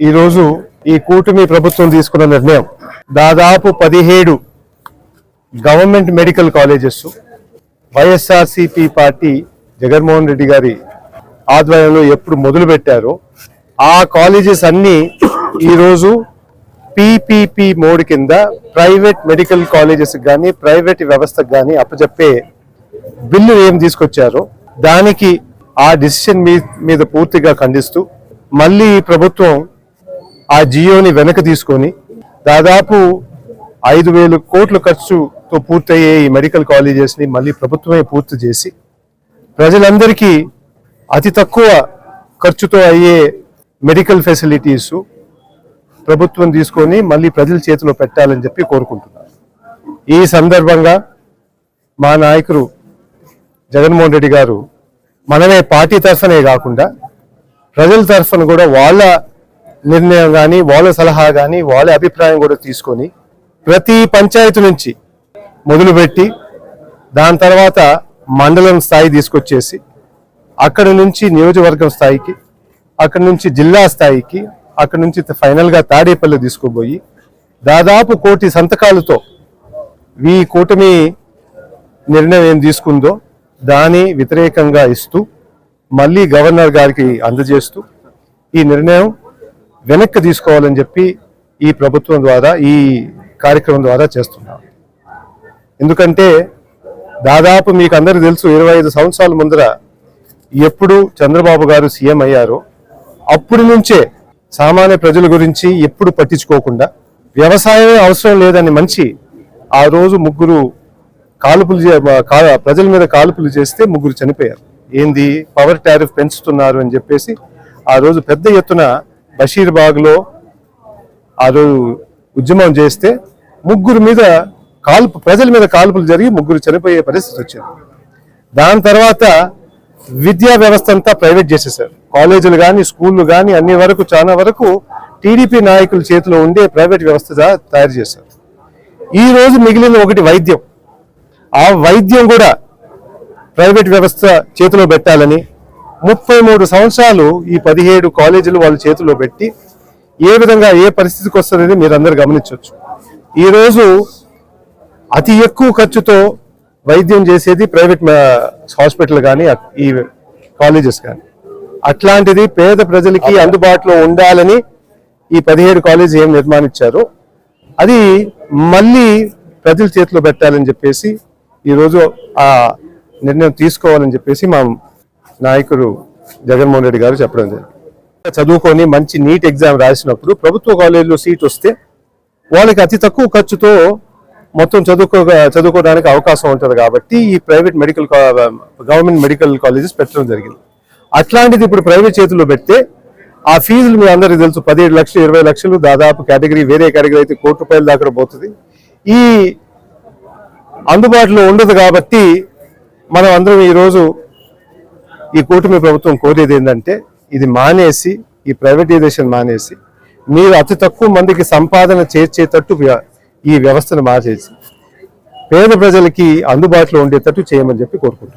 ఈరోజు ఈ కూటమి ప్రభుత్వం తీసుకున్న నిర్ణయం దాదాపు పదిహేడు government medical colleges YSRCP party Jaganmohan Reddy గారి ఆధ్వర్యంలో ఎప్పుడు మొదలు పెట్టారో ఆ కాలేజెస్ అన్నీ ఈరోజు పీపీపీ మోడ్ కింద ప్రైవేట్ మెడికల్ కాలేజెస్కి కానీ ప్రైవేట్ వ్యవస్థకు కానీ అప్పచెప్పే బిల్లు ఏం తీసుకొచ్చారో దానికి ఆ డిసిషన్ మీ మీద పూర్తిగా ఖండిస్తూ మళ్ళీ ప్రభుత్వం ఆ జియోని వెనక తీసుకొని దాదాపు ఐదు వేలు కోట్ల ఖర్చుతో పూర్తయ్యే ఈ మెడికల్ కాలేజెస్ని మళ్ళీ ప్రభుత్వమే పూర్తి చేసి ప్రజలందరికీ అతి తక్కువ ఖర్చుతో అయ్యే మెడికల్ ఫెసిలిటీస్ ప్రభుత్వం తీసుకొని మళ్ళీ ప్రజల చేతిలో పెట్టాలని చెప్పి కోరుకుంటున్నారు. ఈ సందర్భంగా మా నాయకుడు జగన్మోహన్ రెడ్డి గారు మనమే పార్టీ తరఫునే కాకుండా ప్రజల తరఫున కూడా వాళ్ళ నిర్ణయం కానీ వాళ్ళ సలహా కానీ వాళ్ళ అభిప్రాయం కూడా తీసుకొని ప్రతి పంచాయతీ నుంచి మొదలుపెట్టి దాని తర్వాత మండలం స్థాయి తీసుకొచ్చేసి అక్కడ నుంచి నియోజకవర్గం స్థాయికి అక్కడ నుంచి జిల్లా స్థాయికి అక్కడ నుంచి ఫైనల్గా తాడేపల్లి తీసుకుపోయి దాదాపు కోటి సంతకాలతో ఈ కూటమి నిర్ణయం ఏం తీసుకుందో దాని వ్యతిరేకంగా ఇస్తూ మళ్ళీ గవర్నర్ గారికి అందజేస్తూ ఈ నిర్ణయం వెనక్కి తీసుకోవాలని చెప్పి ఈ ప్రభుత్వం ద్వారా ఈ కార్యక్రమం ద్వారా చేస్తున్నాం. ఎందుకంటే దాదాపు మీకు అందరికీ తెలుసు ఇరవై ఐదు సంవత్సరాల ముందర ఎప్పుడు చంద్రబాబు గారు సీఎం అయ్యారో అప్పటి నుంచే సామాన్య ప్రజల గురించి ఎప్పుడు పట్టించుకోకుండా వ్యవసాయమే అవసరం లేదని మంచి ఆ రోజు ముగ్గురు కాల్పులు చే- ప్రజల మీద కాల్పులు చేస్తే ముగ్గురు చనిపోయారు. ఏంది? పవర్ టారిఫ్ పెంచుతున్నారు అని చెప్పేసి ఆ రోజు పెద్ద ఎత్తున బషీర్బాగ్లో ఆ రోజు ఉద్యమం చేస్తే ముగ్గురు మీద కాల్పు ప్రజల మీద కాల్పులు జరిగి ముగ్గురు చనిపోయే పరిస్థితి వచ్చింది. దాని తర్వాత విద్యా వ్యవస్థ అంతా ప్రైవేట్ చేసేసారు కాలేజీలు కానీ స్కూళ్ళు కానీ అన్ని వరకు చాలా వరకు టీడీపీ నాయకుల చేతిలో ఉండే ప్రైవేట్ వ్యవస్థ తయారు చేశారు. ఈ రోజు మిగిలిన ఒకటి వైద్యం. ఆ వైద్యం కూడా ప్రైవేట్ వ్యవస్థ చేతిలో పెట్టాలని ముప్పై మూడు సంవత్సరాలు ఈ పదిహేడు కాలేజీలు వాళ్ళ చేతిలో పెట్టి ఏ విధంగా ఏ పరిస్థితికి వస్తుందని మీరు అందరు గమనించవచ్చు. ఈరోజు అతి ఎక్కువ ఖర్చుతో వైద్యం చేసేది ప్రైవేట్ హాస్పిటల్ కానీ ఈ కాలేజెస్ కానీ. అట్లాంటిది పేద ప్రజలకి అందుబాటులో ఉండాలని ఈ పదిహేడు కాలేజ్ ఏం నిర్మాణించారో. అది మళ్ళీ ప్రజల చేతిలో పెట్టాలని చెప్పేసి ఈరోజు ఆ నిర్ణయం తీసుకోవాలని చెప్పేసి మా నాయకుడు జగన్మోహన్ రెడ్డి గారు చెప్పడం జరిగింది. చదువుకొని మంచి నీట్ ఎగ్జామ్ రాసినప్పుడు ప్రభుత్వ కాలేజీలో సీట్ వస్తే వాళ్ళకి అతి తక్కువ ఖర్చుతో మొత్తం చదువుకో చదువుకోవడానికి అవకాశం ఉంటుంది కాబట్టి ఈ private medical government medical colleges పెట్టడం జరిగింది. అట్లాంటిది ఇప్పుడు ప్రైవేట్ చేతుల్లో పెడితే ఆ ఫీజులు మీ అందరికీ తెలుసు. పదిహేడు లక్షలు ఇరవై లక్షలు దాదాపు కేటగిరీ వేరే కేటగిరీ అయితే కోటి రూపాయల దాకా పోతుంది. ఈ అందుబాటులో ఉండదు కాబట్టి మనం అందరం ఈరోజు ఈ కూటమి ప్రభుత్వం కోరేది ఏంటంటే ఇది మానేసి ఈ ప్రైవేటైజేషన్ మానేసి మీరు అతి తక్కువ మందికి సంపాదన చేర్చేటట్టు వ్య- ఈ వ్యవస్థను మార్చేసి పేద ప్రజలకి అందుబాటులో ఉండేటట్టు చేయమని చెప్పి కోరుకుంటున్నాను